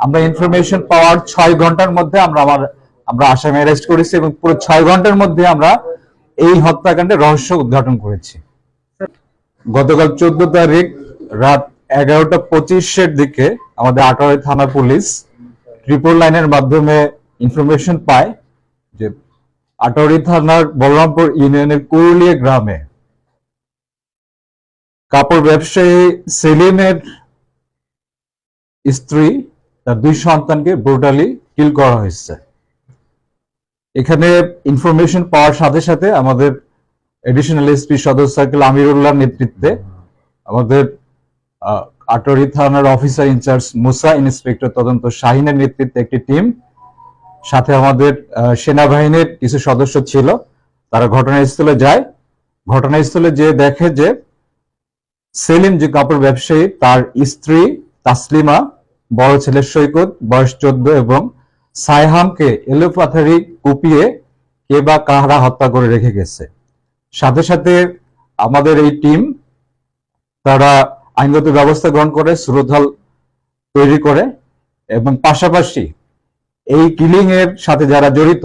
আমরা ইনফরমেশন পাওয়ার ছয় ঘণ্টার মধ্যে আমরা আমার, আমরা আসামি অ্যারেস্ট করেছি এবং পুরো ছয় ঘণ্টার মধ্যে আমরা এই হত্যাকাণ্ডের রহস্য উদ্ঘাটন করেছি। গতকাল চোদ্দ তারিখ রাত এগারোটা পঁচিশের দিকে আমাদের আটোয়ারি থানা পুলিশ ট্রিপল লাইনের মাধ্যমে ইনফরমেশন পায় যে আটোয়ারি থানার বলরামপুর ইউনিয়নের কুরুলিয়া গ্রামে কাপড় ব্যবসায়ী সেলিমের স্ত্রী তার দুই সন্তানকে ব্রুটালি কিল করা হয়েছে। এখানে ইনফরমেশন পাওয়ার সাথে সাথে আমাদের এডিশনাল এসপি সদর সার্কেল আমিরুল্লাহ নেতৃত্বে আমাদের আহ, আটোয়ারি থানার অফিসার ইনচার্জ মুসা ইন্সপেক্টর তদন্ত শাহিনের নেতৃত্বে একটি টিম সাথে আমাদের সেনাবাহিনীর কিছু সদস্য ছিল। তারা ঘটনাস্থলে যায়। ঘটনাস্থলে যে দেখে যে সেলিম যে কাপড় ব্যবসায়ী তার স্ত্রী তাসলিমা বড় ছেলে সৈকত, বয়স চোদ্দ এবং সাইহামকে এলোপাথারি কুপিয়ে কে বা কাহারা হত্যা করে রেখে গেছে। সাথে সাথে আমাদের এই টিম, তারা আইনগত ব্যবস্থা গ্রহণ করে, সুরতহাল তৈরি করে এবং পাশাপাশি এই কিলিং এর সাথে যারা জড়িত,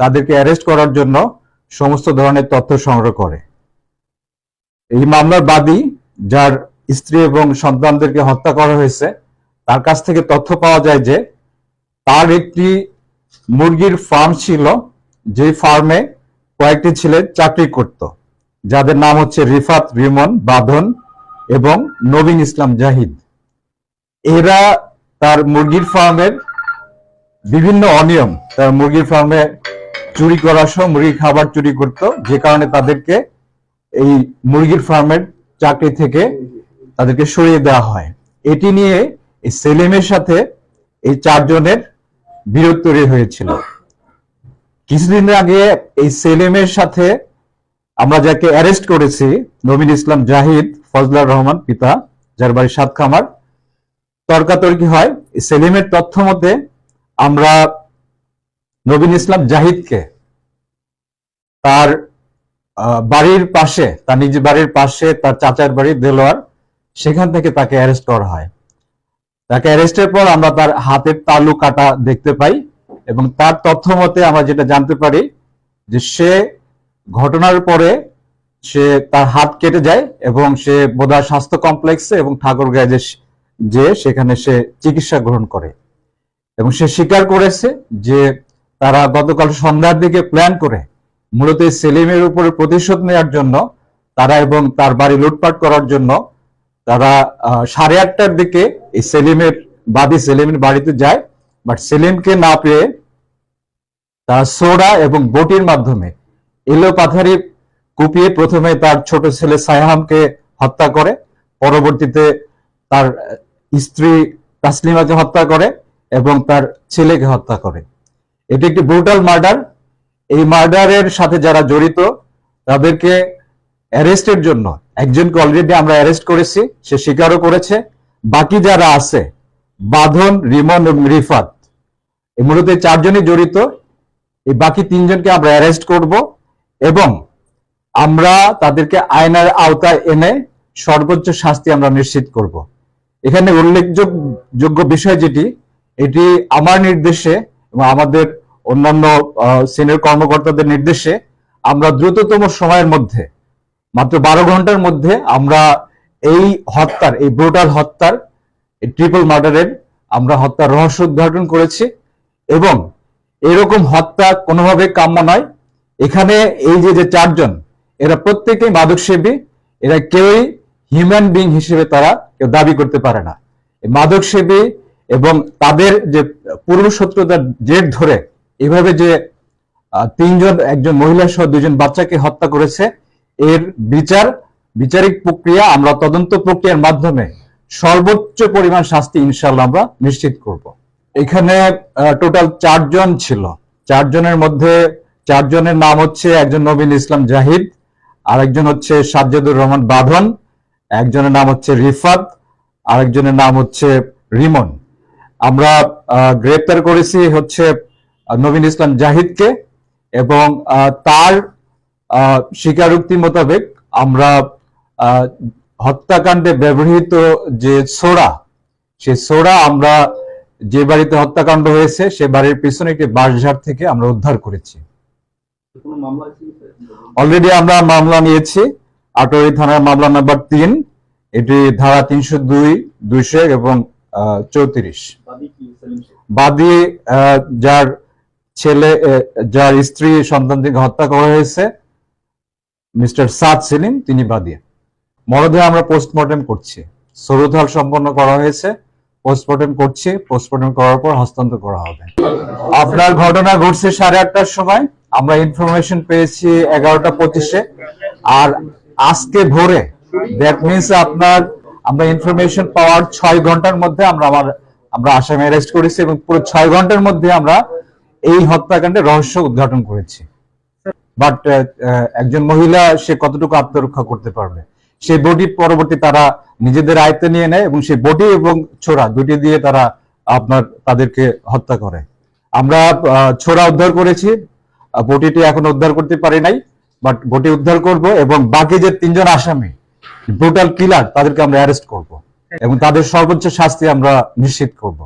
তাদেরকে অ্যারেস্ট করার জন্য সমস্ত ধরনের তথ্য সংগ্রহ করে। এই মামলার বাদী যার স্ত্রী এবং সন্তানদেরকে হত্যা করা হয়েছে তার কাছ থেকে তথ্য পাওয়া যায় যে, তার একটি মুরগির ফার্ম ছিল যে ফার্মে কয়েকটি ছেলে চাকরি করত, যাদের নাম হচ্ছে রিফাত, রিমন, বাঁধন এবং নবীন ইসলাম জাহিদ। এরা তার মুরগির ফার্মের বিভিন্ন অনিয়ম, তার মুরগির ফার্মে চুরি করার সহ মুরগির খাবার চুরি করত, যে কারণে তাদেরকে এই মুরগির ফার্মের চাকরি থেকে তাদেরকে সরিয়ে দেওয়া হয়। এটি নিয়ে এই সেলিমের সাথে এই চারজনের বিরোধ তৈরি হয়েছিল। কিছুদিন আগে এই সেলিমের সাথে আমরা যাকে অ্যারেস্ট করেছি, নবীন ইসলাম জাহিদ, ফজলার রহমান পিতা, যার বাড়ি সাত খামার তর্কাতর্কি হয়। এই সেলিমের তথ্য মতে আমরা নবীন ইসলাম জাহিদকে তার বাড়ির পাশে, তার নিজ বাড়ির পাশে তার চাচার বাড়ি দেলোয়ার, সেখান থেকে তাকে অ্যারেস্ট করা হয়। তাকে অ্যারেস্টের পর আমরা তার হাতের তালু কাটা দেখতে পাই এবং তার তথ্য মতে আমরা যেটা জানতে পারি যে সে ঘটনার পরে সে তার হাত কেটে যায় এবং সে বোধহয় স্বাস্থ্য কমপ্লেক্সে এবং ঠাকুরগাঁয়ে যে যে সেখানে সে চিকিৎসা গ্রহণ করে এবং সে স্বীকার করেছে যে তারা গতকাল সন্ধ্যার দিকে প্ল্যান করে মূলত সেলিমের উপরে প্রতিশোধ নেওয়ার জন্য তারা এবং তার বাড়ি লুটপাট করার জন্য তারা সাড়ে আটটার দিকে এই সেলিমের বাদী সেলিমের বাড়িতে যায় বাট সেলিমকে না পেয়ে তারা সোডা এবং বটির মাধ্যমে এলো পাথারি কুপিয়ে প্রথমে তার ছোট ছেলে সায়হামকে হত্যা করে, পরবর্তীতে তার স্ত্রী তাসলিমাকে হত্যা করে এবং তার ছেলেকে হত্যা করে। এটি একটি ব্রুটাল মার্ডার এই মার্ডারের সাথে যারা জড়িত, তাদেরকে অ্যারেস্টের জন্য একজনকে অলরেডি আমরা অ্যারেস্ট করেছি, সে স্বীকারও করেছে। বাকি যারা আছে, বাঁধন, রিমন এবং রিফাত, এই মূলত চারজনই জড়িত। এই বাকি তিনজনকে আমরা অ্যারেস্ট করব এবং আমরা তাদেরকে আইনের আওতায় এনে সর্বোচ্চ শাস্তি আমরা নিশ্চিত করব। এখানে উল্লেখযোগ্য বিষয় যেটি, এটি আমার নির্দেশে এবং আমাদের অন্যান্য সিনিয়র কর্মকর্তাদের নির্দেশে আমরা দ্রুততম সময়ের মধ্যে মাত্র বারো ঘণ্টার মধ্যে আমরা এই হত্যার, এই ব্রোটাল হত্যার ট্রিপল মার্ডারের আমরা হত্যার রহস্য উদ্ঘাটন করেছি এবং এরকম হত্যা কোনোভাবে কাম্য নয়। এখানে এই যে যে চারজন, এরা প্রত্যেকেই মাদকসেবী, এরা কেউই হিউম্যান বিং হিসেবে তারা কেউ দাবি করতে পারে না। মাদকসেবী এবং তাদের যে পূর্ব শত্রুতার জের ধরে এভাবে যে তিনজন, একজন মহিলা সহ দুজন বাচ্চাকে হত্যা করেছে এর বিচার, বিচারিক প্রক্রিয়া, আমরা তদন্ত প্রক্রিয়ার মাধ্যমে সর্বোচ্চ পরিমাণ শাস্তি ইনশাল্লাহ আমরা নিশ্চিত করব। এখানে টোটাল চারজন ছিল। চারজনের মধ্যে চারজনের নাম হচ্ছে একজন নবীন ইসলাম জাহিদ, আরেকজন হচ্ছে সাজ্জাদুর রহমান বাঁধন, একজনের নাম হচ্ছে রিফাত, আরেকজনের নাম হচ্ছে রিমন। আমরা গ্রেপ্তার করেছি হচ্ছে নবীন ইসলাম জাহিদকে এবং তার স্বীকারোক্তি মোতাবেক আমরা হত্যাকাণ্ডে ব্যবহৃত যে সোডা সে সোডা আমরা যে বাড়িতে হত্যাকাণ্ড হয়েছে সে বাড়ির পিছনে একটি বাঁশঝাড় থেকে আমরা উদ্ধার করেছি? অলরেডি আমরা মামলা নিয়েছি। আটোয়ারি থানার মামলা নাম্বার তিন এটি ধারা তিনশো দুই দুইশো এবং চৌত্রিশ। বাদী যার ছেলে যার স্ত্রী সন্তানকে হত্যা করা হয়েছে মিস্টার সাদ সেলিম, তিনি বাদী মরদেহ আমরা পোস্টমর্টেম করছি। সরুধাল সম্পন্ন করা হয়েছে। পোস্টমর্টেম করছি। পোস্টমর্টেম করার পর হস্তান্তর করা হবে। আপনার ঘটনা ঘটছে সাড়ে আটটার সময়। আমরা ইনফরমেশন পেয়েছি এগারোটা পঁচিশে। আর আজকে ভোরে দ্যাট মিনস আপনার, আমরা ইনফরমেশন পাওয়ার ছয় ঘণ্টার মধ্যে আমরা আমার, আমরা আসামি অ্যারেস্ট করেছি এবং পুরো ছয় ঘণ্টার মধ্যে আমরা এই হত্যাকাণ্ডের রহস্য উদ্ঘাটন করেছি। বাট একজন মহিলা সে কতটুকু আত্মরক্ষা করতে পারবে? সেই বডি পরবর্তী তারা নিজেদের আয়ত্তে নিয়ে নেয় এবং সেই বডি এবং ছোড়া দুটি দিয়ে তারা আপনার, তাদেরকে হত্যা করে। আমরা ছোড়া উদ্ধার করেছি। বটিটি এখন উদ্ধার করতে পারি নাই বাট বটি উদ্ধার করব এবং বাকি যে তিনজন আসামি ব্রুটাল কিলার তাদেরকে আমরা অ্যারেস্ট করব। এবং তাদের সর্বোচ্চ শাস্তি আমরা নিশ্চিত করব।